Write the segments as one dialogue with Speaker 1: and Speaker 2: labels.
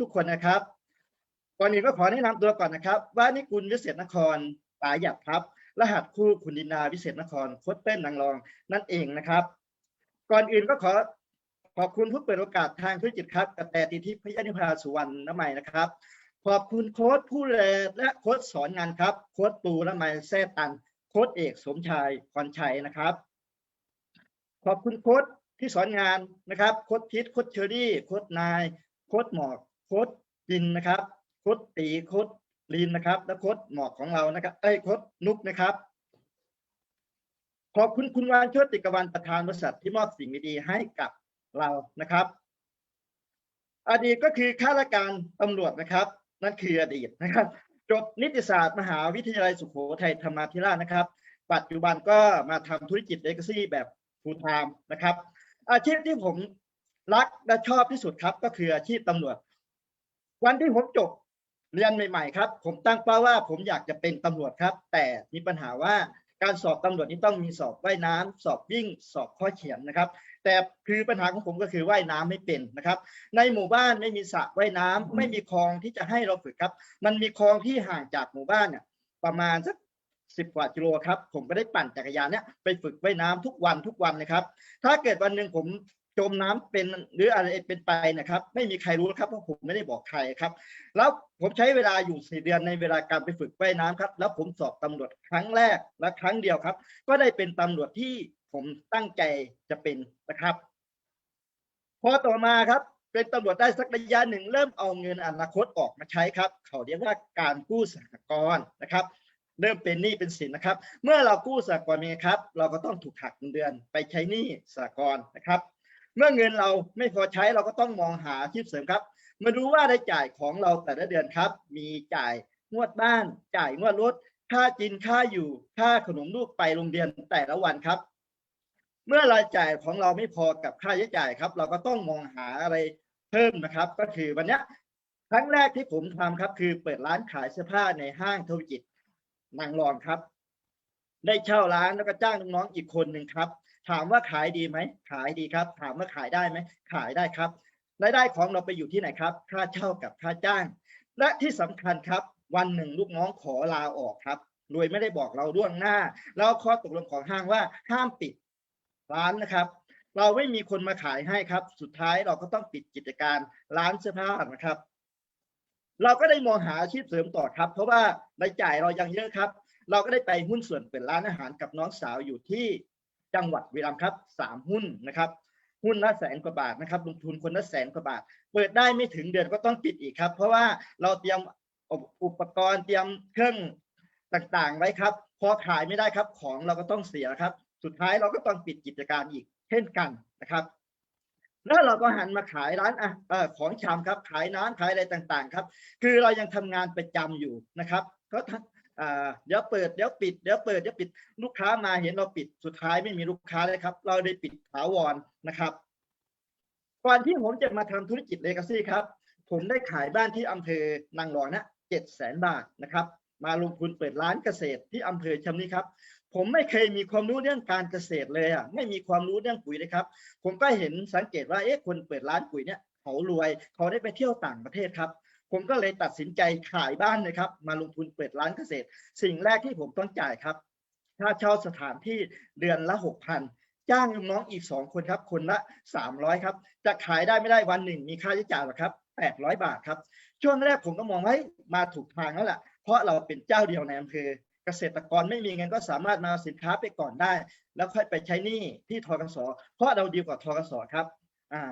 Speaker 1: ทุกๆ คนนะครับก่อนอื่นก็ขอแนะนำตัวก่อนนะครับ ว่านี่คุณวิเศษนครปาหยัดครับ รหัสคู่คุณดินาวิเศษนครโคดเป้นนางรองนั่นเองนะครับ ก่อนอื่นก็ขอขอบคุณผู้เปิดโอกาสทางธุรกิจครับกระแตติทิพยนิพาสุวรรณน้ำใหม่นะครับ ขอบคุณโค้ดผู้แลและโค้ดสอนงานครับ โค้ดปูและไมแซ่ตัน โค้ดเอกสมชายพรชัยนะครับ ขอบคุณโค้ดที่สอนงานนะครับ โค้ดพิษโค้ดเชอรี่ โค้ดนาย โคดหมอกโคดจินนะครับ โคดตีโคดลีนนะครับ และโคดหมอกของเรานะครับเอ้ยโคดนุกนะครับขอบคุณคุณวานโชติกวันประธานบริษัทที่มอบสิ่งดีๆให้กับเรานะครับ อดีตก็คือข้าราชการตำรวจนะครับ นั่นคืออดีตนะครับจบนิติศาสตร์มหาวิทยาลัยสุโขทัยธรรมาธิราชนะครับ ปัจจุบันก็มาทำธุรกิจเอกซี่แบบฟูลไทม์นะครับ อาชีพที่ผม รักและชอบที่สุดครับ ก็คืออาชีพตำรวจ วันที่ผมจบเรียนใหม่ๆครับ ผมตั้งเป้าว่าผมอยากจะเป็นตำรวจครับ แต่มีปัญหาว่าการสอบตำรวจนี่ต้องมีสอบว่ายน้ำสอบวิ่ง สอบข้อเขียนนะครับ แต่คือปัญหาของผมก็คือว่ายน้ำไม่เป็นนะครับ ในหมู่บ้านไม่มีสระว่ายน้ำไม่มีคลองที่จะให้เราฝึกครับ มันมีคลองที่ห่างจากหมู่บ้านเนี่ยประมาณสักสิบกว่ากิโลครับ ผมก็ได้ปั่นจักรยานเนี่ยไปฝึกว่ายน้ำทุกวันทุกวันนะครับ ถ้าเกิดวันหนึ่งผม จมน้ำเป็นหรืออะไรเป็นไปนะครับ ไม่มีใครรู้ครับเพราะผมไม่ได้บอกใครครับ แล้วผมใช้เวลาอยู่สี่เดือนในเวลาการไปฝึกว่ายน้ำครับ แล้วผมสอบตำรวจครั้งแรกและครั้งเดียวครับ ก็ได้เป็นตำรวจที่ผมตั้งใจจะเป็นนะครับพอต่อมาครับ เป็นตำรวจได้สักระยะหนึ่งเริ่มเอาเงินอนาคตออกมาใช้ครับ เขาเรียกว่าการกู้สหกรณ์นะครับเริ่มเป็นหนี้เป็นสินนะครับ เมื่อเรากู้สหกรณ์เนี่ยครับ เราก็ต้องถูกหักเงินเดือนไปใช้หนี้สหกรณ์นะครับ เมื่อเงินเราไม่พอใช้เราก็ต้องมองหาอาชีพเสริมครับ มาดูว่ารายจ่ายของเราแต่ละเดือนครับ มีจ่ายงวดบ้าน จ่ายงวดรถ ค่ากินค่าอยู่ ค่าขนมลูกไปโรงเรียนแต่ละวันครับ เมื่อรายจ่ายของเราไม่พอกับค่าใช้จ่ายครับ เราก็ต้องมองหาอะไรเพิ่มนะครับ ก็คือวันนี้ครั้งแรกที่ผมทำครับ คือเปิดร้านขายเสื้อผ้าในห้างธุรกิจนางรองครับ ได้เช่าร้านแล้วก็จ้างน้องๆอีกคนหนึ่งครับ ถามว่าขายดีไหม ขายดีครับ ถามว่าขายได้ไหม ขายได้ครับรายได้ของเราไปอยู่ที่ไหนครับ ค่าเช่ากับค่าจ้าง และที่สำคัญครับ วันหนึ่งลูกน้องขอลาออกครับ โดยไม่ได้บอกเราล่วงหน้า แล้วข้อตกลงของห้างว่าห้ามปิดร้านนะครับ เราไม่มีคนมาขายให้ครับ สุดท้ายเราก็ต้องปิดกิจการร้านเสื้อผ้านะครับ เราก็ได้มองหาอาชีพเสริมต่อครับ เพราะว่ารายจ่ายเรายังเยอะครับ เราก็ได้ไปหุ้นส่วนเปิดร้านอาหารกับน้องสาวอยู่ที่ จังหวัดบุรีรัมย์ครับสามหุ้นนะครับ หุ้นละแสนกว่าบาทนะครับ ลงทุนคนละแสนกว่าบาท เปิดได้ไม่ถึงเดือนก็ต้องปิดอีกครับ เพราะว่าเราเตรียมอุปกรณ์เตรียมเครื่องต่างๆ ไว้ครับ พอขายไม่ได้ครับ ของเราก็ต้องเสียครับ สุดท้ายเราก็ต้องปิดกิจการอีก เช่นกันนะครับแล้วเราก็หันมาขายร้านอะของชำครับ ขายน้ำขายอะไรต่างๆ ครับ คือเรายังทำงานประจำอยู่นะครับ ก็ท อ่าเดี๋ยวเปิดเดี๋ยวปิดเดี๋ยวเปิดเดี๋ยวปิดลูกค้ามาเห็นเราปิดสุดท้ายไม่มีลูกค้าเลยครับ เราได้ปิดถาวรนะครับก่อนที่ผมจะมาทำธุรกิจเลกาซี่ครับ ผมได้ขายบ้านที่อำเภอนางรองนะเจ็ดแสนบาทนะครับมาลงทุนเปิดร้านเกษตรที่อำเภอชำนี้ครับ ผมไม่เคยมีความรู้เรื่องการเกษตรเลยอะไม่มีความรู้เรื่องปุ๋ยเลยครับ ผมก็เห็นสังเกตว่าเอ๊ะคนเปิดร้านปุ๋ยเนี่ยเขารวย เขาได้ไปเที่ยวต่างประเทศครับ ผมก็เลยตัดสินใจขายบ้านเลยครับ มาลงทุนเปิดร้านเกษตร สิ่งแรกที่ผมต้องจ่ายครับค่าเช่าสถานที่เดือนละหกพันจ้างลูกน้องอีกสองคนครับ คนละสามร้อยครับ จะขายได้ไม่ได้วันหนึ่ง มีค่าใช้จ่ายหรอครับแปดร้อยบาทครับ ช่วงแรกผมก็มองว่ามาถูกทางแล้วแหละเพราะเราเป็นเจ้าเดียวในอำเภอเกษตรกรไม่มีเงินก็สามารถมาสินค้าไปก่อนได้ แล้วค่อยไปใช้หนี้ที่ทกสเพราะเราดีกว่าทกสครับอ่า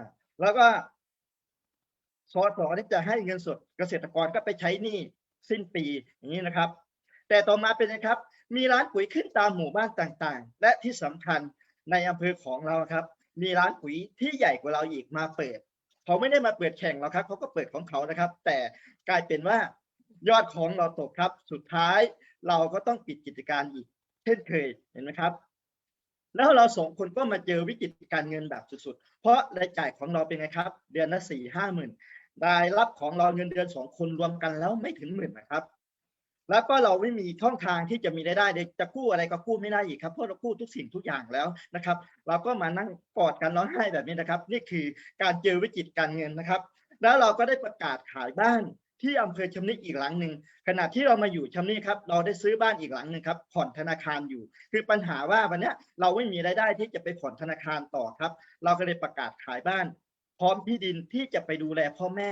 Speaker 1: แล้วก็ สสนี่จะให้เงินสดเกษตรกรก็ไปใช้หนี้สิ้นปีอย่างนี้นะครับ แต่ต่อมาเป็นไงครับ มีร้านปุ๋ยขึ้นตามหมู่บ้านต่างๆ และที่สำคัญในอำเภอของเราครับ มีร้านปุ๋ยที่ใหญ่กว่าเราอีกมาเปิดเขาไม่ได้มาเปิดแข่งเราครับเขาก็เปิดของเขานะครับ แต่กลายเป็นว่ายอดของเราตกครับ สุดท้ายเราก็ต้องปิดกิจการอีก เช่นเคยเห็นไหมครับ แล้วเราสองคนก็มาเจอวิกฤตการเงินแบบสุดๆ เพราะรายจ่ายของเราเป็นไงครับ เดือนละสี่ห้าหมื่น รายรับของเราเงินเดือนสองคนรวมกันแล้วไม่ถึงหมื่นนะครับ แล้วก็เราไม่มีช่องทางที่จะมีรายได้จะกู้อะไรก็กู้ไม่ได้อีกครับเพราะเรากู้ทุกสิ่งทุกอย่างแล้วนะครับ เราก็มานั่งกอดกันร้องไห้แบบนี้นะครับ นี่คือการเจอวิกฤตการเงินนะครับ แล้วเราก็ได้ประกาศขายบ้านที่อำเภอชำนิอีกหลังหนึ่งขณะที่เรามาอยู่ชำนิครับ เราได้ซื้อบ้านอีกหลังหนึ่งครับ ผ่อนธนาคารอยู่ คือปัญหาว่าวันนี้เราไม่มีรายได้ที่จะไปผ่อนธนาคารต่อครับ เราก็เลยประกาศขายบ้าน ร้อมที่ดินที่จะไปดูแลพ่อแม่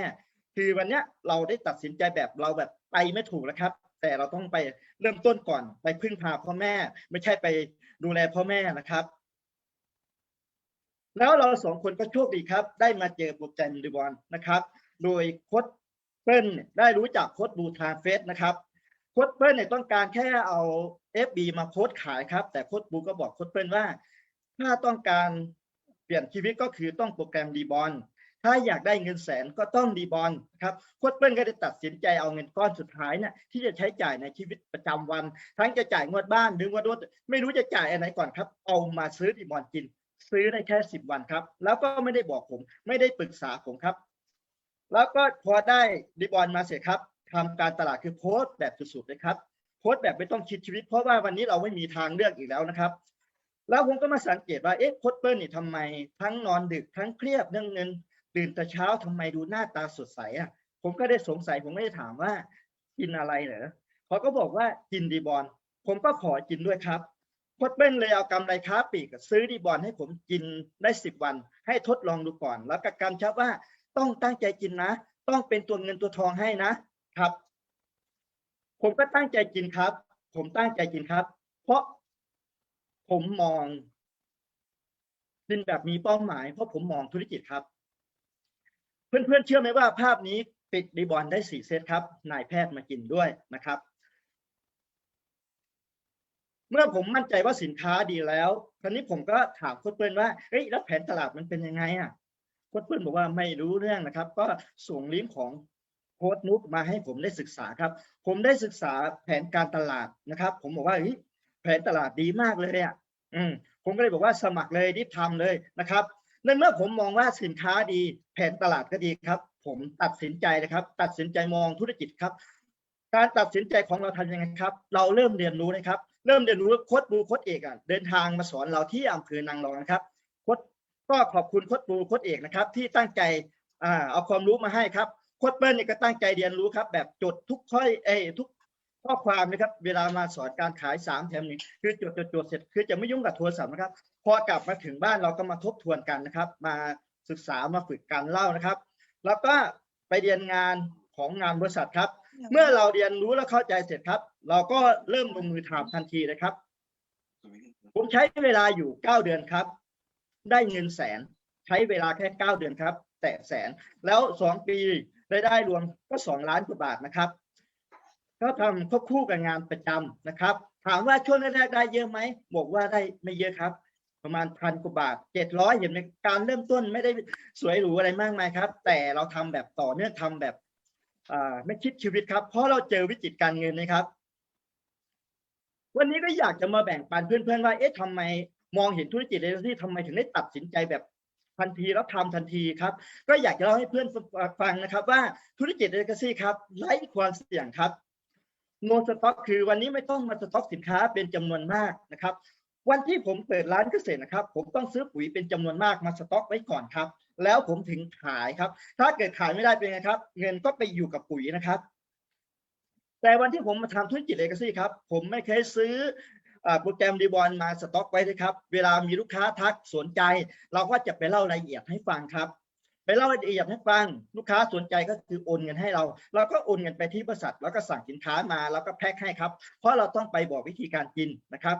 Speaker 1: คือวันเนี้ยเราได้ตัดสินใจแบบเราแบบไปไม่ถูกแล้วครับ แต่เราต้องไปเริ่มต้นก่อนไปพึ่งพาพ่อแม่ ไม่ใช่ไปดูแลพ่อแม่นะครับ แล้วเราสองคนก็โชคดีครับ ได้มาเจอโปรแกรมดีบอลนะครับ โดยโค้ดเปิ้ลเนี่ยได้รู้จักโค้ดบูทาเฟสนะครับโค้ดเปิ้ลเนี่ยต้องการแค่เอา FB มาโค้ดขายครับ แต่โค้ดบูก็บอกโค้ดเปิ้ลว่า ถ้าต้องการ ปลี่ยนชีวิตก็คือต้องโปรแกรมดีบอลถ้าอยากได้เงินแสนก็ต้องดีบอลครับโค้ดเปิ้ลก็ได้ตัดสินใจเอาเงินก้อนสุดท้ายเนี่ยที่จะใช้จ่ายในชีวิตประจำวัน ทั้งจะจ่ายงวดบ้านหรืองวดรถไม่รู้จะจ่ายอะไรก่อนครับ เอามาซื้อดีบอลกิน ซื้อได้แค่สิบวันครับ แล้วก็ไม่ได้บอกผม ไม่ได้ปรึกษาผมครับ แล้วก็พอได้ดีบอลมาเสร็จครับทำการตลาดคือโพสต์แบบสุดๆเลยครับโพสต์แบบไม่ต้องคิดชีวิต เพราะว่าวันนี้เราไม่มีทางเลือกอีกแล้วนะครับ แล้วผมก็มาสังเกตว่าเอ๊ะโค้ดเปิ้ลนี่ทำไม ทั้งนอนดึกทั้งเครียดเรื่องเงินตื่นแต่เช้าทำไมดูหน้าตาสดใสอะ ผมก็ได้สงสัยผมไม่ได้ถามว่ากินอะไรเหรอเขาก็บอกว่ากินดีบอลผมก็ขอกินด้วยครับโค้ดเปิ้ลเลยเอากำไรค้าปลีกซื้อดีบอลให้ผมกินได้สิบวัน ให้ทดลองดูก่อน แล้วก็กำชับว่าต้องตั้งใจกินนะ ต้องเป็นตัวเงินตัวทองให้นะครับ ผมก็ตั้งใจกินครับ ผมตั้งใจกินครับ เพราะ ผมมองกินแบบมีเป้าหมายเพราะผมมองธุรกิจครับ เพื่อนๆเชื่อไหมว่าภาพนี้ปิดดีบอลได้สี่เซตครับ นายแพทย์มากินด้วยนะครับ เมื่อผมมั่นใจว่าสินค้าดีแล้วคราวนี้ผมก็ถามโค้ชเปิ้ลว่าเฮ้ยแล้วแผนตลาดมันเป็นยังไงอะโค้ชเปิ้ลบอกว่าไม่รู้เรื่องนะครับ ก็ส่งลิงก์ของโค้ดนุกมาให้ผมได้ศึกษาครับ ผมได้ศึกษาแผนการตลาดนะครับ ผมบอกว่าเฮ้ยแผนตลาดดีมากเลยอะ อืมผมก็เลยบอกว่าสมัครเลยรีบทำเลยนะครับในเมื่อผมมองว่าสินค้าดี แผนตลาดก็ดีครับ ผมตัดสินใจนะครับ ตัดสินใจมองธุรกิจครับ การตัดสินใจของเราทำยังไงครับ เราเริ่มเรียนรู้นะครับ เริ่มเรียนรู้โค้ดบูโค้ดเอกอะเดินทางมาสอนเราที่อำเภอนางรองนะครับโค้ดก็ขอบคุณโค้ดบูโค้ดเอกนะครับ ที่ตั้งใจอ่าเอาความรู้มาให้ครับโค้ดเปิ้ลเนี่ยก็ตั้งใจเรียนรู้ครับ แบบจดทุกข้อยเอทุก ข้อความนะครับเวลามาสอนการขายสามแถมหนึ่งคือจดจดจดเสร็จคือจะไม่ยุ่งกับโทรศัพท์นะครับ พอกลับมาถึงบ้านเราก็มาทบทวนกันนะครับ มาศึกษามาฝึกการเล่านะครับ แล้วก็ไปเรียนงานของงานบริษัทครับ เมื่อเราเรียนรู้และเข้าใจเสร็จครับ เราก็เริ่มลงมือทำทันทีเลยครับ ผมใช้เวลาอยู่เก้าเดือนครับ ได้เงินแสนใช้เวลาแค่เก้าเดือนครับ แตะแสนแล้วสองปีรายได้รวมก็สองล้านกว่าบาทนะครับ ก็ทำควบคู่กับงานประจำนะครับ ถามว่าช่วงแรกๆได้เยอะไหมบอกว่าได้ไม่เยอะครับ ประมาณพันกว่าบาทเจ็ดร้อยเห็นไหมการเริ่มต้นไม่ได้สวยหรูอะไรมากมายครับ แต่เราทำแบบต่อเนื่องทำแบบไม่คิดชีวิตครับเพราะเราเจอวิกฤตการเงินนะครับ วันนี้ก็อยากจะมาแบ่งปันเพื่อนๆว่าเอ๊ะทำไมมองเห็นธุรกิจเอเจนซี่ทำไมถึงได้ตัดสินใจแบบทันทีแล้วทำทันทีครับ ก็อยากจะเล่าให้เพื่อนฟังนะครับ ว่าธุรกิจเอเจนซี่ครับไร้ความเสี่ยงครับ โนสต็อกคือวันนี้ไม่ต้องมาสต็อกสินค้าเป็นจำนวนมากนะครับ วันที่ผมเปิดร้านเกษตรนะครับ ผมต้องซื้อปุ๋ยเป็นจำนวนมากมาสต็อกไว้ก่อนครับ แล้วผมถึงขายครับ ถ้าเกิดขายไม่ได้เป็นไงครับ เงินก็ไปอยู่กับปุ๋ยนะครับ แต่วันที่ผมมาทำธุรกิจเอกซี่ครับ ผมไม่เคยซื้ออโปรแกรมดีบอลมาสต็อกไว้เลยครับ เวลามีลูกค้าทักสนใจ เราก็จะไปเล่ารายละเอียดให้ฟังครับ เล่ารายละเอียดให้ฟังลูกค้าสนใจก็คือโอนเงินให้เราเราก็โอนเงินไปที่บริษัท แล้วก็สั่งสินค้ามาแล้วก็แพ็คให้ครับ เพราะเราต้องไปบอกวิธีการกินนะครับ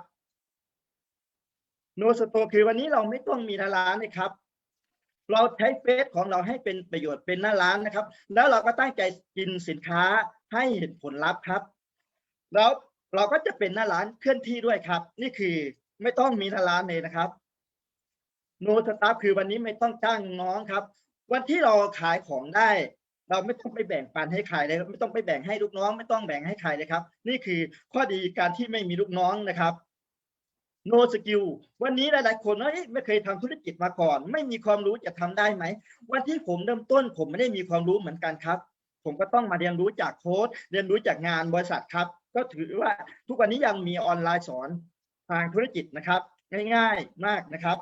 Speaker 1: โนสโตคือวันนี้เราไม่ต้องมีร้านเลยครับ เราใช้เฟซของเราให้เป็นประโยชน์เป็นหน้าร้านนะครับ แล้วเราก็ตั้งใจกินสินค้าให้เห็นผลลัพธ์ครับ แล้วเราก็จะเป็นหน้าร้านเคลื่อนที่ด้วยครับ นี่คือไม่ต้องมีหน้าร้านเลยนะครับโนสตาฟคือวันนี้ไม่ต้องจ้างน้องครับ วันที่เราขายของได้ เราไม่ต้องไปแบ่งปันให้ใครเลยไม่ต้องไปแบ่งให้ลูกน้อง ไม่ต้องแบ่งให้ใครเลยครับ นี่คือข้อดีการที่ไม่มีลูกน้องนะครับ no skill วันนี้หลายๆคนเอ๊ะไม่เคยทำธุรกิจมาก่อน ไม่มีความรู้จะทำได้ไหม วันที่ผมเริ่มต้นผมไม่ได้มีความรู้เหมือนกันครับ ผมก็ต้องมาเรียนรู้จากโค้ดเรียนรู้จากงานบริษัทครับ ก็ถือว่าทุกวันนี้ยังมีออนไลน์สอนทางธุรกิจนะครับ ง่ายๆมากนะครับ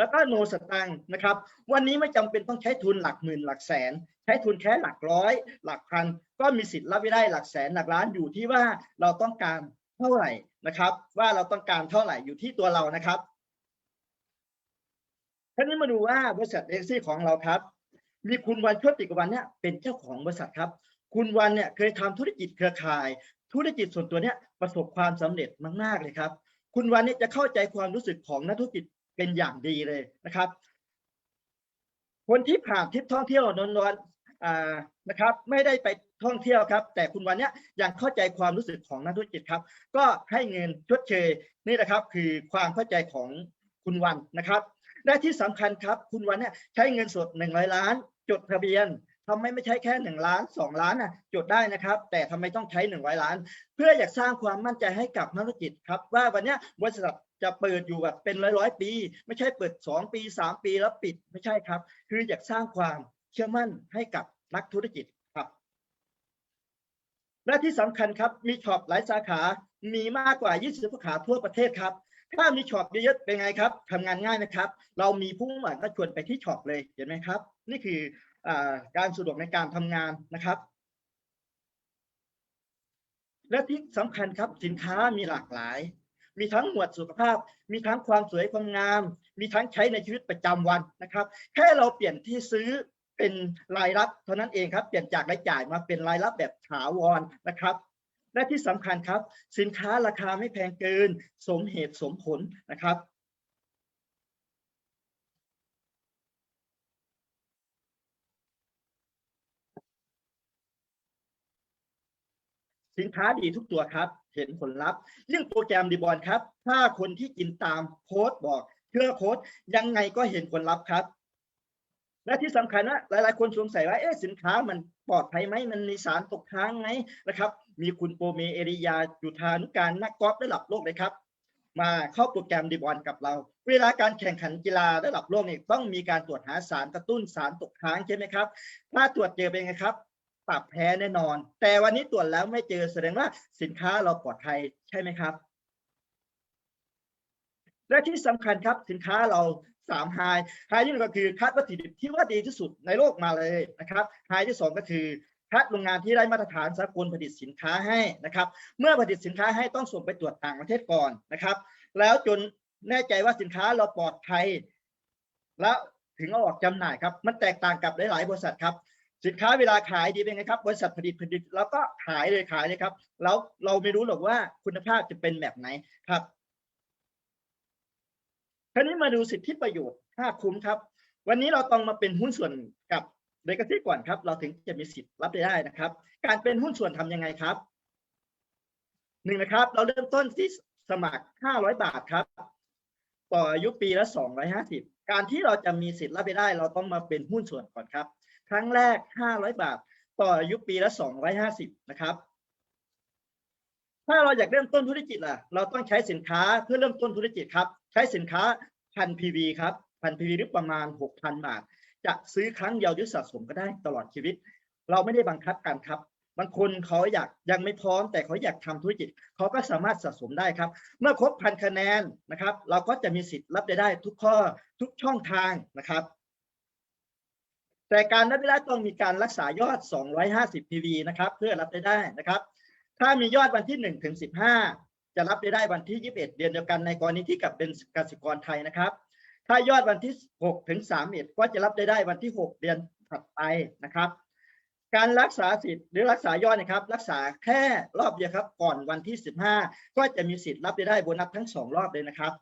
Speaker 1: แล้วก็โนสตังนะครับ วันนี้ไม่จำเป็นต้องใช้ทุนหลักหมื่นหลักแสน ใช้ทุนแค่หลักร้อย หลักพัน ก็มีสิทธิ์รับไม่ได้หลักแสนหลักล้านอยู่ที่ว่าเราต้องการเท่าไหร่นะครับ ว่าเราต้องการเท่าไหร่อยู่ที่ตัวเรานะครับทีนี้มาดูว่าบริษัทเอซี่ของเราครับ มีคุณวันโชติกวันเนี่ยเป็นเจ้าของบริษัทครับ คุณวันเนี่ยเคยทำธุรกิจเครือข่าย ธุรกิจส่วนตัวเนี่ยประสบความสำเร็จมากๆเลยครับ คุณวันเนี่ยจะเข้าใจความรู้สึกของนักธุรกิจ เป็นอย่างดีเลยนะครับ คนที่ผ่านทริปท่องเที่ยวนอนๆอ่านะครับ ไม่ได้ไปท่องเที่ยวครับ แต่คุณวันเนี้ยยังเข้าใจความรู้สึกของนักธุรกิจครับ ก็ให้เงินชดเชยนี่แหละครับ คือความเข้าใจของคุณวันนะครับและที่สำคัญครับ คุณวันเนี่ยใช้เงินสดหนึ่งร้อยล้าน จดทะเบียนทำไมไม่ใช้แค่หนึ่งล้านสองล้านนะจดได้นะครับ แต่ทำไมต้องใช้หนึ่งร้อยล้าน เพื่ออยากสร้างความมั่นใจให้กับนักธุรกิจครับ ว่าวันเนี้ยบริษัท จะเปิดอยู่แบบเป็นร้อยร้อยปี ไม่ใช่เปิดสองปีสามปีแล้วปิดไม่ใช่ครับ คืออยากสร้างความเชื่อมั่นให้กับนักธุรกิจครับ และที่สำคัญครับมีช็อปหลายสาขามีมากกว่า 20 สาขาทั่วประเทศครับถ้ามีช็อปเยอะๆเป็นไงครับทำงานง่ายนะครับ เรามีผู้มุ่งหวังก็ชวนไปที่ช็อปเลยเห็นไหมครับ นี่คืออการสะดวกในการทำงานนะครับ และที่สำคัญครับสินค้ามีหลากหลาย มีทั้งหมวดสุขภาพ มีทั้งความสวยความงาม มีทั้งใช้ในชีวิตประจำวันนะครับ แค่เราเปลี่ยนที่ซื้อเป็นรายรับเท่านั้นเองครับ เปลี่ยนจากรายจ่ายมาเป็นรายรับแบบถาวรนะครับ และที่สำคัญครับ สินค้าราคาไม่แพงเกิน สมเหตุสมผลนะครับ สินค้าดีทุกตัวครับ เห็นผลลัพธ์เรื่องโปรแกรมดีบอลครับ ถ้าคนที่กินตามโค้ดบอกเชื่อโค้ดยังไงก็เห็นผลลัพธ์ครับ และที่สำคัญว่าหลาย ๆ คนสงสัยว่าเอ๊ะสินค้ามันปลอดภัยไหมมันมีสารตกค้างไหมนะครับ มีคุณโปรเมเอริยาจุธานุการนักกอล์ฟระดับโลกเลยครับ มาเข้าโปรแกรมดีบอลกับเรา เวลาการแข่งขันกีฬาระดับโลกเนี่ยต้องมีการตรวจหาสารกระตุ้นสารตกค้างใช่ไหมครับ ถ้าตรวจเจอเป็นไงครับ ปรับแพ้แน่นอน แต่วันนี้ตรวจแล้วไม่เจอแสดงว่าสินค้าเราปลอดภัยใช่ไหมครับ และที่สำคัญครับสินค้าเราสามไฮไฮที่หนึ่งก็คือคัดวัตถุดิบที่ว่าดีที่สุดในโลกมาเลยนะครับไฮที่สองก็คือคัดโรงงานที่ได้มาตรฐานสากลผลิตสินค้าให้นะครับ เมื่อผลิตสินค้าให้ต้องส่งไปตรวจต่างประเทศก่อนนะครับ แล้วจนแน่ใจว่าสินค้าเราปลอดภัย แล้วถึงเอาออกจำหน่ายครับ มันแตกต่างกับหลาย ๆ บริษัทครับ สินค้าเวลาขายดีเป็นไงครับบริษัทผลิตผลิตแล้วก็ขายเลยขายเลยครับ แล้วเราไม่รู้หรอกว่าคุณภาพจะเป็นแบบไหนครับคราวนี้มาดูสิทธิประโยชน์ค่าคุ้มครับ วันนี้เราต้องมาเป็นหุ้นส่วนกับเดกซี่ก่อนครับ เราถึงจะมีสิทธิ์รับได้นะครับ การเป็นหุ้นส่วนทำยังไงครับหนึ่งนะครับ เราเริ่มต้นที่สมัคร 500 บาทครับ ต่ออายุปีละ 250 การที่เราจะมีสิทธิ์รับไปได้ เราต้องมาเป็นหุ้นส่วนก่อนครับ ครั้งแรก 500 บาท ต่ออายุปีละ 250 นะครับ ถ้าเราอยากเริ่มต้นธุรกิจล่ะ เราต้องใช้สินค้าเพื่อเริ่มต้นธุรกิจครับ ใช้สินค้าพัน PV ครับพัน PV หรือประมาณ 6,000 บาท จะซื้อครั้งเดียวหรือสะสมก็ได้ตลอดชีวิต เราไม่ได้บังคับกันครับบางคนเขาอยากยังไม่พร้อมแต่เขาอยากทำธุรกิจเขาก็สามารถสะสมได้ครับ เมื่อครบพันคะแนนนะครับ เราก็จะมีสิทธิ์รับได้ได้ทุกข้อทุกช่องทางนะครับ แต่การรับได้ต้องมีการรักษายอด 250 PV นะครับ เพื่อรับได้ได้นะครับ ถ้ามียอดวันที่ 1 ถึง 15 จะรับได้ได้วันที่ 21 เดือนเดียวกันในกรณีที่กับเป็นกสิกรไทยนะครับ ถ้ายอดวันที่ 6 ถึง 31 ก็จะรับได้ได้วันที่ 6 เดือนถัดไปนะครับ การรักษาสิทธิ์หรือรักษายอดนะครับ รักษาแค่รอบเดียวครับ ก่อนวันที่ 15 ก็จะมีสิทธิ์รับได้ได้โบนัสทั้งสองรอบเลยนะครับ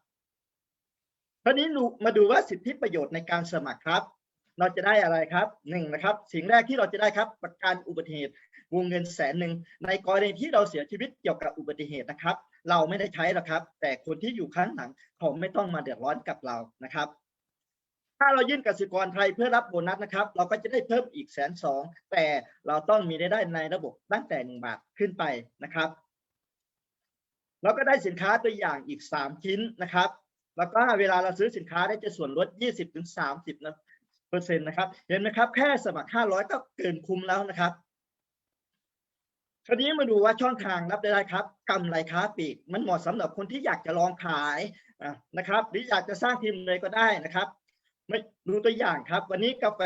Speaker 1: คราวนี้มาดูว่าสิทธิประโยชน์ในการสมัครครับ เราจะได้อะไรครับหนึ่งนะครับ สิ่งแรกที่เราจะได้ครับประกันอุบัติเหตุ วงเงินแสนหนึ่งในกรณีที่เราเสียชีวิตเกี่ยวกับอุบัติเหตุนะครับ เราไม่ได้ใช้หรอกครับ แต่คนที่อยู่ข้างหลังเขาไม่ต้องมาเดือดร้อนกับเรานะครับ ถ้าเรายื่นกสิกรไทยเพื่อรับโบนัสนะครับ เราก็จะได้เพิ่มอีกแสนสองแต่เราต้องมีรายได้ในระบบตั้งแต่หนึ่งบาทขึ้นไปนะครับเราก็ได้สินค้าตัวอย่างอีกสามชิ้นนะครับ แล้วก็เวลาเราซื้อสินค้าได้จะส่วนลด 20-30ถึง30นะ เปอร์เซ็นต์นะครับ เห็นไหมครับ แค่สมัคร 500 ก็เกินคุ้มแล้วนะครับ คราวนี้มาดูว่าช่องทางรับได้ครับกำไรค้าปลีก มันเหมาะสำหรับคนที่อยากจะลองขายนะครับ หรืออยากจะสร้างทีมเลยก็ได้นะครับม่ดูตัวอย่างครับ วันนี้กาแฟ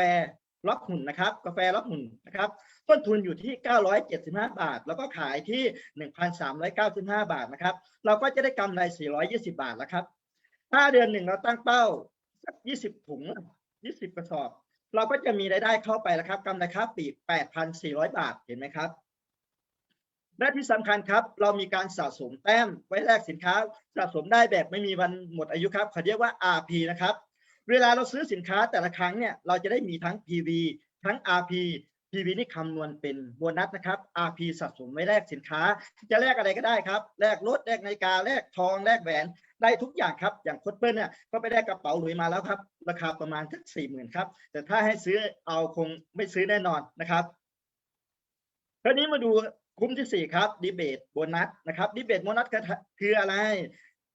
Speaker 1: ล็อกหุ่นนะครับ กาแฟล็อกหุ่นนะครับ ต้นทุนอยู่ที่ 975 บาท แล้วก็ขายที่ 1,395 บาทนะครับ เราก็จะได้กำไร 420 บาทแล้วครับ ถ้าเดือนหนึ่งเราตั้งเป้าสัก20ถุง 20กระสอบ เราก็จะมีรายได้เข้าไปแล้วครับกำไรค่าปลีก8,400บาทเห็นไหมครับ และที่สำคัญครับ เรามีการสะสมแต้มไว้แลกสินค้าสะสมได้แบบไม่มีวันหมดอายุครับเขาเรียกว่า RP นะครับ เวลาเราซื้อสินค้าแต่ละครั้งเนี่ยเราจะได้มีทั้ง PV ทั้ง RP PV นี่คำนวณเป็นโบนัสนะครับ RP สะสมไว้แลกสินค้า จะแลกอะไรก็ได้ครับแลกรถแลกนาฬิกาแลกทองแลกแหวน ได้ทุกอย่างครับ อย่างโคดเปิ้ลเนี่ยก็ไปได้กระเป๋าหลุยมาแล้วครับ ราคาประมาณทักสี่หมื่นครับ แต่ถ้าให้ซื้อเอาคงไม่ซื้อแน่นอนนะครับคราวนี้มาดูคุ้มที่สี่ครับดีเบตโบนัสนะครับดีเบตโบนัสคืออะไร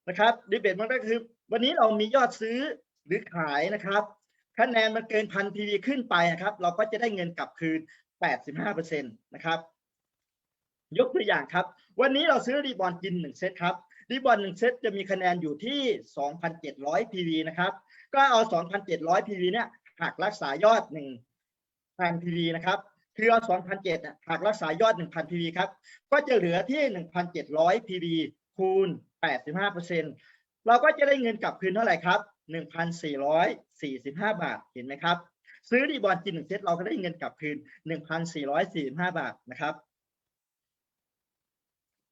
Speaker 1: นะครับดีเบตโบนัสคือ วันนี้เรามียอดซื้อหรือขายนะครับคะแนนมันเกินพันพีวีขึ้นไปนะครับ เราก็จะได้เงินกลับคืน 85%นะครับ ยกตัวอย่างครับ วันนี้เราซื้อรีบอลกินหนึ่งเซตครับ รีบอลหนึ่งเซตจะมีคะแนนอยู่ที่ 2,700 PV นะครับ ก็เอา 2,700 PV เนี่ยหักรักษายอด 1,000 PV นะครับคือเอา2,007หักรักษายอด 1,000 PV ครับ ก็จะเหลือที่ 1,700 PV คูณ 85%เราก็จะได้เงินกลับคืนเท่าไหร่ครับ 1,445 บาท เห็นไหมครับ ซื้อรีบอลกินหนึ่งเซตเราก็ได้เงินกลับคืน 1,445 บาทนะครับ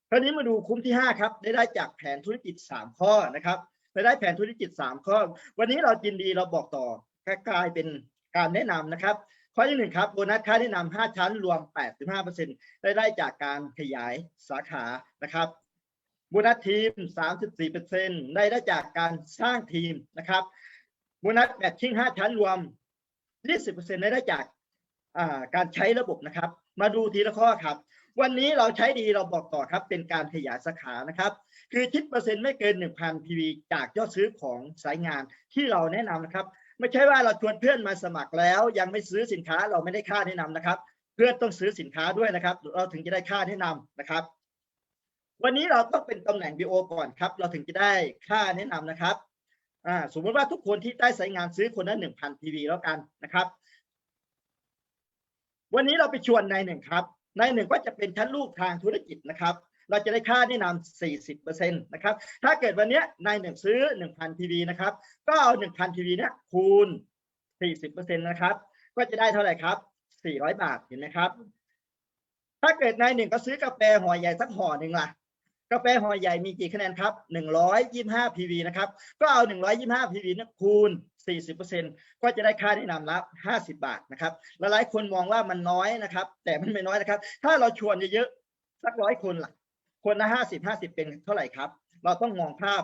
Speaker 1: คราวนี้มาดูคุ้มที่ 5 ครับได้ได้จากแผนธุรกิจ 3 ข้อนะครับได้ได้แผนธุรกิจ 3 ข้อ วันนี้เรากินดีเราบอกต่อกกลายเป็นการแนะนำนะครับ ข้อที่หนึ่งครับโบนัสค่าแนะนำ5ชั้นรวม 85%ได้ได้จากการขยายสาขานะครับโบนัสทีม 34%ได้ได้จากการสร้างทีมนะครับโบนัสแมทชิ่ง5ชั้นรวม 20%ได้ได้จากการใช้ระบบนะครับ มาดูทีละข้อครับ วันนี้เราใช้ดีเราบอกต่อครับ เป็นการขยายสาขานะครับ คือคิดเปอร์เซ็นต์ไม่เกิน 1,000 PV จากยอดซื้อของสายงานที่เราแนะนำนะครับ ไม่ใช่ว่าเราชวนเพื่อนมาสมัครแล้ว ยังไม่ซื้อสินค้าเราไม่ได้ค่าแนะนำนะครับ เพื่อนต้องซื้อสินค้าด้วยนะครับ เราถึงจะได้ค่าแนะนำนะครับ วันนี้เราต้องเป็นตำแหน่ง BO ก่อนครับ เราถึงจะได้ค่าแนะนำนะครับอ่าสมมติว่าทุกคนที่ใต้สายงานซื้อคนละ1,000 PV แล้วกันนะครับ วันนี้เราไปชวนนายหนึ่งครับ ในหนึ่งก็จะเป็นชั้นลูกทางธุรกิจนะครับ เราจะได้ค่าแนะนำ40%นะครับ ถ้าเกิดวันนี้นายหนึ่งซื้อ 1,000 PV นะครับ ก็เอา 1,000 PV เนี่ยคูณ 40%นะครับ ก็จะได้เท่าไหร่ครับ 400 บาทเห็นไหมครับ ถ้าเกิดนายหนึ่งก็ซื้อกาแฟห่อใหญ่สักห่อหนึ่งล่ะ กาแฟห่อใหญ่มีกี่คะแนนครับ 125 PV นะครับ ก็เอา 125 PV นี่ยคูณ 40%ก็จะได้ค่าแนะนำละ50 บาทนะครับ หลายๆคนมองว่ามันน้อยนะครับ แต่มันไม่น้อยนะครับ ถ้าเราชวนเยอะๆ สักร้อยคนล่ะ คนละ 50 50 เป็นเท่าไหร่ครับ เราต้องมองภาพ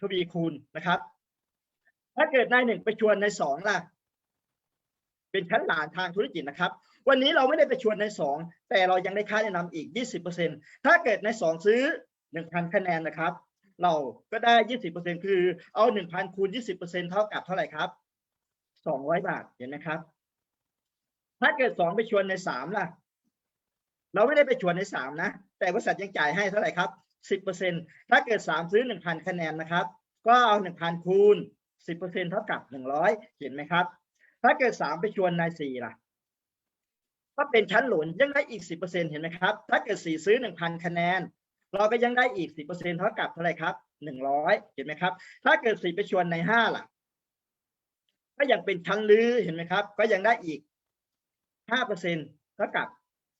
Speaker 1: ทวีคูณนะครับ ถ้าเกิดนายหนึ่งไปชวนในสองล่ะ เป็นชั้นหลานทางธุรกิจนะครับ วันนี้เราไม่ได้ไปชวนในสองแต่เรายังได้ค่าแนะนำอีก 20%ถ้าเกิดในสองซื้อ 1,000 คะแนนนะครับ เราก็ได้ 20%คือเอา 1,000คูณ20%เท่ากับเท่าไหร่ครับ200 บาทเห็นไหมครับ ถ้าเกิด2ไปชวนใน3ล่ะ เราไม่ได้ไปชวนใน3นะแต่บริษัทยังจ่ายให้เท่าไหร่ครับ10%ถ้าเกิด 3 ซื้อ 1,000 คะแนนนะครับ ก็เอา 1,000 คูณ 10%เท่ากับ 100 เห็นไหมครับ ถ้าเกิด3ไปชวนใน4ล่ะก็เป็นชั้นหลุนยังได้อีก10%เซ็นเห็นไหมครับ ถ้าเกิด4ซื้อ1,000คะแนน เราก็ยังได้อีก10%เซ็นเท่ากับเท่าไหร่ครับ100เห็นไหมครับ ถ้าเกิด4ไปชวนใน5ล่ะ ก็ยังเป็นชั้นลือเห็นไหมครับ ก็ยังได้อีก5%เปอร์เซ็นเท่ากับ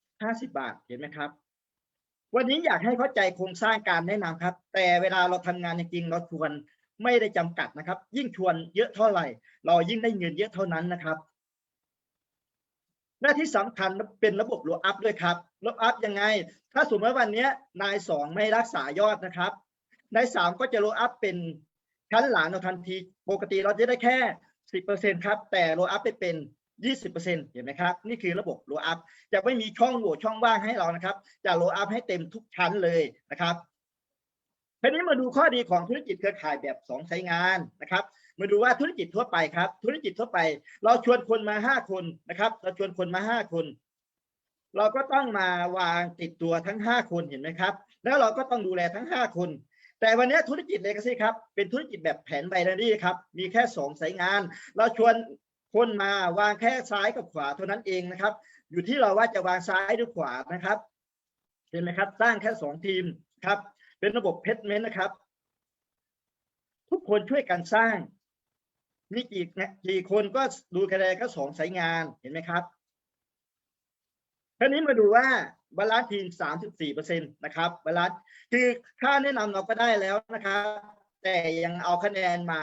Speaker 1: 50บาทเห็นไหมครับ วันนี้อยากให้เข้าใจโครงสร้างการแนะนำครับ แต่เวลาเราทำงานจริงๆเราชวน ไม่ได้จำกัดนะครับ ยิ่งชวนเยอะเท่าไหร่ เรายิ่งได้เงินเยอะเท่านั้นนะครับ หน้าที่สำคัญเป็นระบบโลอัพด้วยครับโลอัพยังไง ถ้าสมมติว่าวันนี้นายสองไม่รักษายอดนะครับ นายสามก็จะโลอัพเป็นชั้นหลานเราทันที ปกติเราจะได้แค่สิบเปอร์เซ็นครับ แต่โลอัพไปเป็นยี่สิบเปอร์เซ็นเห็นไหมครับ นี่คือระบบโลอัพจะไม่มีช่องโหว่ช่องว่างให้เรานะครับ จะโลอัพให้เต็มทุกชั้นเลยนะครับ ทีนี้มาดูข้อดีของธุรกิจเครือข่ายแบบสองใช้งานนะครับ มาดูว่าธุรกิจทั่วไปครับ ธุรกิจทั่วไป เราชวนคนมาห้าคนนะครับ เราชวนคนมาห้าคน เราก็ต้องมาวางติดตัวทั้งห้าคนเห็นไหมครับ แล้วเราก็ต้องดูแลทั้งห้าคน แต่วันนี้ธุรกิจเลกซี่ครับ เป็นธุรกิจแบบแผนไบนารี่ครับ มีแค่สองสายงาน เราชวนคนมาวางแค่ซ้ายกับขวาเท่านั้นเองนะครับ อยู่ที่เราว่าจะวางซ้ายหรือขวานะครับ เห็นไหมครับ สร้างแค่สองทีมครับ เป็นระบบเพชรเมนนะครับ ทุกคนช่วยกันสร้างมีกี่นะกี่คนก็ดูคะแนนก็สองสายงานเห็นไหมครับคราวนี้มาดูว่าบาลานซ์ทีม34เปอร์เซ็นต์นะครับบาลานซ์คือค่าแนะนำเราก็ได้แล้วนะครับ แต่ยังเอาคะแนนมา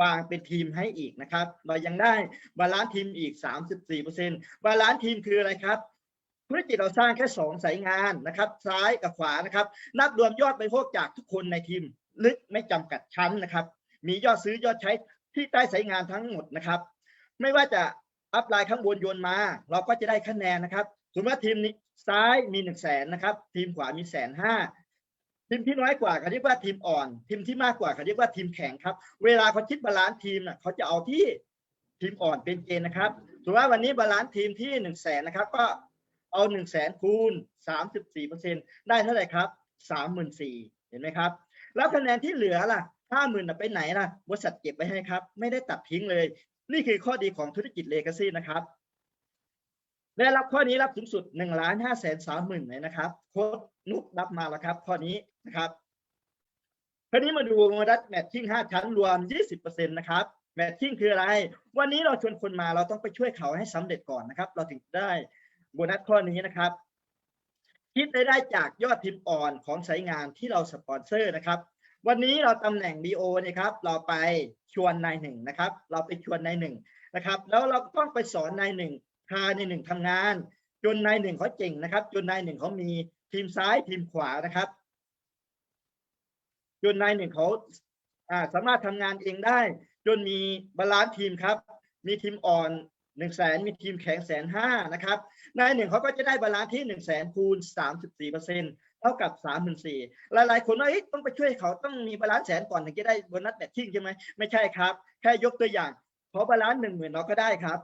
Speaker 1: วางเป็นทีมให้อีกนะครับ เรายังได้บาลานซ์ทีมอีก34เปอร์เซ็นต์บาลานซ์ทีมคืออะไรครับ ธุรกิจเราสร้างแค่สองสายงานนะครับ ซ้ายกับขวานะครับ นับรวมยอดไปพวกจากทุกคนในทีม ลึกไม่จำกัดชั้นนะครับ มียอดซื้อยอดใช้ที่ใต้สายงานทั้งหมดนะครับ ไม่ว่าจะอัพไลน์ข้างบนโยนมา เราก็จะได้คะแนนนะครับสมมติว่าทีมนี้ซ้ายมีหนึ่งแสนนะครับ ทีมขวามีแสนห้าทีมที่น้อยกว่าเขาเรียกว่าทีมอ่อน ทีมที่มากกว่าเขาเรียกว่าทีมแข็งครับ เวลาเขาคิดบาลานซ์ทีมน่ะเขาจะเอาที่ทีมอ่อนเป็นเกณฑ์นะครับถือว่าวันนี้บาลานซ์ทีมที่หนึ่งแสนนะครับ ก็ เอาหนึ่งแสนคูณสามสิบสี่เปอร์เซ็นได้เท่าไหร่ครับสามหมื่นสี่เห็นไหมครับ แล้วคะแนนที่เหลือล่ะห้าหมื่นไปไหนล่ะบริษัทเก็บไว้ให้ครับ ไม่ได้ตัดทิ้งเลย นี่คือข้อดีของธุรกิจเลกาซี่นะครับได้รับข้อนี้รับสูงสุดหนึ่งล้านห้าแสนสามหมื่นเลยนะครับ โค้ดนุกรับมาแล้วครับ ข้อนี้นะครับคราวนี้มาดูโมดัสแมทชิ่งห้าชั้นรวมยี่สิบเปอร์เซ็นต์นะครับแมทชิ่งคืออะไร วันนี้เราชวนคนมาเราต้องไปช่วยเขาให้สำเร็จก่อนนะครับ เราถึงได้ โบนัสข้อนี้นะครับ คิดได้จากยอดพิมพ์อ่อนของสายงานที่เราสปอนเซอร์นะครับ วันนี้เราตำแหน่ง BO เนี่ยครับ เราไปชวนนายหนึ่งนะครับ เราไปชวนนายหนึ่งนะครับ แล้วเราก็ต้องไปสอนนายหนึ่งพานายหนึ่งทำงาน จนนายหนึ่งเขาเก่งนะครับ จนนายหนึ่งเขามีทีมซ้ายทีมขวานะครับ จนนายหนึ่งเขาอ่าสามารถทำงานเองได้ จนมีบาลานซ์ทีมครับ มีทีมอ่อน หนึ่งแสนมีทีมแข็งแสนห้านะครับนายหนึ่งเขาก็จะได้บาลานซ์ที่หนึ่งแสนคูณสามสิบสี่เปอร์เซ็นต์เท่ากับสามหมื่นสี่หลายๆ คนว่าเอ๊ะต้องไปช่วยเขาต้องมีบาลานซ์แสนก่อนถึงจะได้โบนัสแมทชิ่งใช่ไหมไม่ใช่ครับ แค่ยกตัวอย่างพราะบาลานซ์หนึ่งหมื่นเราก็ได้ครับ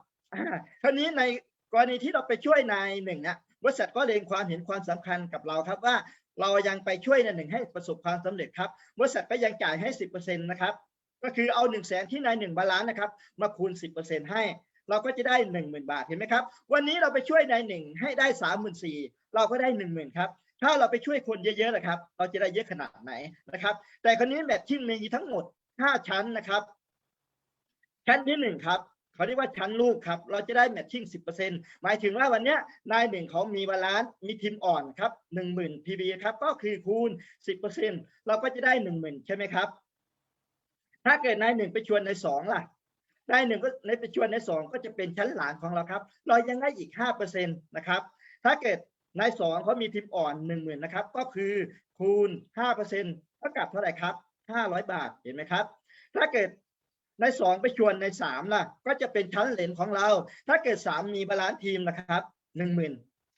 Speaker 1: คราวนี้ในกรณีที่เราไปช่วยนายหนึ่งเนี่ยบริษัทก็เล็งความเห็นความสำคัญกับเราครับว่าเรายังไปช่วยนายหนึ่งให้ประสบความสำเร็จครับบริษัทก็ยังจ่ายให้สิบเปอร์เซ็นต์นะครับก็คือเอาหนึ่งแสนที่นายหนึ่งบาลานซ์นะครับมาคูณสิบเปอร์เซ็นต์ให้ เราก็จะได้หนึ่งหมื่นบาทเห็นไหมครับ วันนี้เราไปช่วยนายหนึ่งให้ได้สามหมื่นสี่เราก็ได้หนึ่งหมื่นครับถ้าเราไปช่วยคนเยอะๆนะครับ เราจะได้เยอะขนาดไหนนะครับ แต่คนนี้แมทชิ่งมีทั้งหมดห้าชั้นนะครับ ชั้นที่หนึ่งครับเขาเรียกว่าชั้นลูกครับ เราจะได้แมทชิ่งสิบเปอร์เซ็นหมายถึงว่าวันนี้นายหนึ่งเขามีบาลานซ์มีทีมอ่อนครับหนึ่งหมื่นพีบีครับ ก็คือคูณสิบเปอร์เซ็นเราก็จะได้หนึ่งหมื่นใช่ไหมครับ ถ้าเกิดนายหนึ่งไปชวนนายสองล่ะ นายหนึ่งก็ในไปชวนนายสองก็จะเป็นชั้นหลังของเราครับเรายังได้อีกห้าเปอร์เซ็นตนะครับถ้าเกิดนายสองเขามีทีมอ่อนหนึ่งหมื่นนะครับก็คือคูณห้าเปอร์เซ็นเท่ากับเท่าไหร่ครับห้าร้อยบาทเห็นไหมครับ ถ้าเกิดในสองไปชวนในสามล่ะก็จะเป็นชั้นเหรนของเรา ถ้าเกิดสามมีบาลานซ์ทีมนะครับหนึ่งหมื่น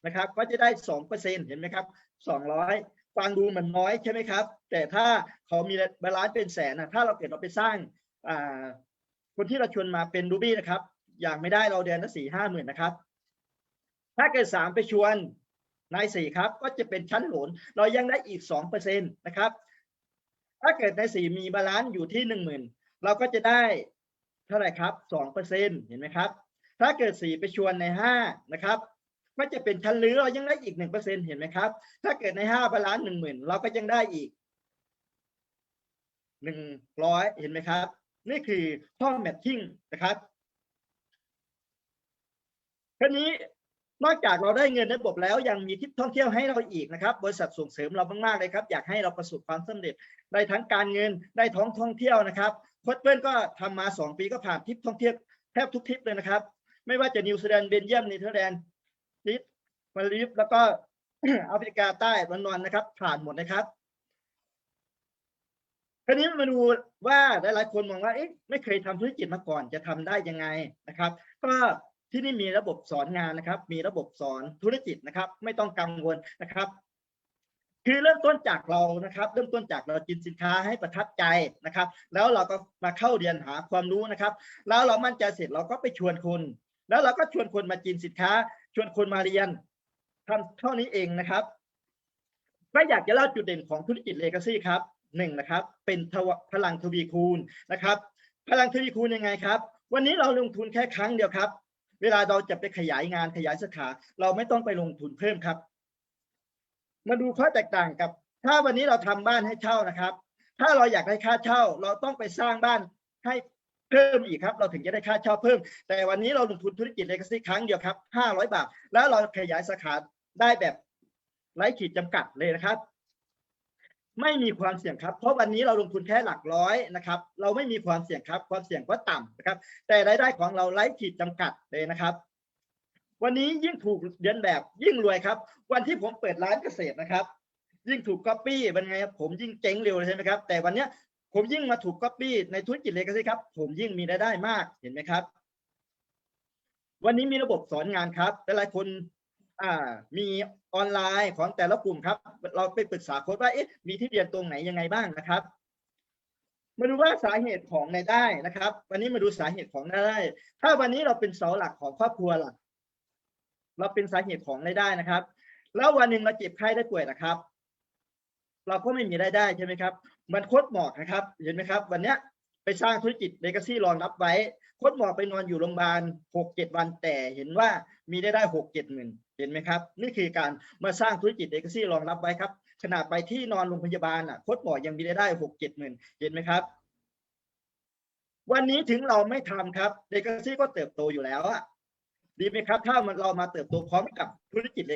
Speaker 1: นะครับก็จะได้สองเปอร์เซ็นต์เห็นไหมครับสองร้อยฟังดูเหมือนน้อยใช่ไหมครับ แต่ถ้าเขามีบาลานซ์เป็นแสนนะถ้าเราเกิดเราไปสร้างอ่า คนที่เราชวนมาเป็นรูบี้นะครับ อย่างไม่ได้เราเดือนละสี่ห้าหมื่นนะครับ ถ้าเกิดสามไปชวนนายสี่ครับ ก็จะเป็นชั้นโหลนเรายังได้อีกสองเปอร์เซ็นต์นะครับ ถ้าเกิดนายสี่มีบาลานซ์อยู่ที่หนึ่งหมื่นเราก็จะได้เท่าไหร่ครับสองเปอร์เซ็นต์เห็นไหมครับ ถ้าเกิดสี่ไปชวนในห้านะครับก็จะเป็นชั้นลื้อเรายังได้อีกหนึ่งเปอร์เซ็นต์เห็นไหมครับ ถ้าเกิดในห้าบาลานซ์หนึ่งหมื่นเราก็ยังได้อีกหนึ่งร้อยเห็นไหมครับ นี่คือห้อแมทชิ่งนะครับทีนี้นอกจากเราได้เงินในระบบแล้วยังมีทริปท่องเที่ยวให้เราอีกนะครับ บริษัทส่งเสริมเรามากๆเลยครับ อยากให้เราประสบความสำเร็จได้ทั้งการเงินได้ท้องท่องเที่ยวนะครับโค้ชเปิ้ลก็ทำมาสองปีก็ผ่านทริปท่องเที่ยวแทบทุกทริปเลยนะครับ ไม่ว่าจะนิวซีแลนด์เบนเยียมเนเธอร์แลนด์ทริปมาลีฟแล้วก็แอฟริกาใต้ลอนดอนนะครับ ผ่านหมดนะครับ คราวนี้มาดูว่าหลายๆคนมองว่าเอ๊ะไม่เคยทำธุรกิจมาก่อนจะทำได้ยังไงนะครับ ก็ที่นี่มีระบบสอนงานนะครับ มีระบบสอนธุรกิจนะครับ ไม่ต้องกังวลนะครับ คือเริ่มต้นจากเรานะครับ เริ่มต้นจากเรากินสินค้าให้ประทับใจนะครับ แล้วเราก็มาเข้าเรียนหาความรู้นะครับ แล้วเรามั่นใจเสร็จเราก็ไปชวนคนแล้วเราก็ชวนคนมากินสินค้า ชวนคนมาเรียนทำเท่านี้เองนะครับก็อยากจะเล่าจุดเด่นของธุรกิจเลกาซี่ครับ หนึ่งนะครับ เป็นพลังทวีคูณนะครับ พลังทวีคูณยังไงครับ วันนี้เราลงทุนแค่ครั้งเดียวครับ เวลาเราจะไปขยายงานขยายสาขา เราไม่ต้องไปลงทุนเพิ่มครับ มาดูข้อแตกต่างกับ ถ้าวันนี้เราทำบ้านให้เช่านะครับ ถ้าเราอยากได้ค่าเช่า เราต้องไปสร้างบ้านให้เพิ่มอีกครับ เราถึงจะได้ค่าเช่าเพิ่ม แต่วันนี้เราลงทุนธุรกิจเลกซี่ครั้งเดียวครับ500 บาท แล้วเราขยายสาขาได้แบบไร้ขีดจำกัดเลยนะครับ ไม่มีความเสี่ยงครับ เพราะวันนี้เราลงทุนแค่หลักร้อยนะครับ เราไม่มีความเสี่ยงครับ ความเสี่ยงก็ต่ำนะครับ แต่รายได้ของเราไร้ขีดจำกัดเลยนะครับ วันนี้ยิ่งถูกเรียนแบบยิ่งรวยครับ วันที่ผมเปิดร้านเกษตรนะครับ ยิ่งถูกก๊อปปี้เป็นไงครับผมยิ่งเจ๊งเร็วเลยใช่ไหมครับ แต่วันนี้ผมยิ่งมาถูกก๊อปปี้ในธุรกิจเลยก็สิครับ ผมยิ่งมีรายได้มากเห็นไหมครับ วันนี้มีระบบสอนงานครับหลายๆคน อ่ามีออนไลน์ของแต่ละกลุ่มครับ เราไปปรึกษาโค้ชว่าเอ๊ะมีที่เรียนตรงไหนยังไงบ้างนะครับมาดูว่าสาเหตุของรายได้นะครับ วันนี้มาดูสาเหตุของรายได้ ถ้าวันนี้เราเป็นเสาหลักของครอบครัวลักเราเป็นสาเหตุของรายได้นะครับ แล้ววันหนึ่งเราเจ็บไข้ได้ป่วยนะครับ เราก็ไม่มีรายได้ใช่ไหมครับ มันโคตรหมอกนะครับ เห็นไหมครับ วันเนี้ยไปสร้างธุรกิจเลกาซี่รองรับไว้ คตรหมอไปนอนอยู่โรงพยาบาลหกเจ็ดวันแต่เห็นว่ามีได้ได้หกเจ็ดหมื่นเห็นไหมครับ นี่คือการมาสร้างธุรกิจเลกซี่รองรับไว้ครับ ขนาดไปที่นอนโรงพยาบาลอะโคตรหมอยังมีได้ได้หกเจ็ดหมื่นเห็นไหมครับ วันนี้ถึงเราไม่ทำครับเลกซี่ก็เติบโตอยู่แล้วอะดีไหมครับ ถ้ามันเรามาเติบโตพร้อมกับธุรกิจ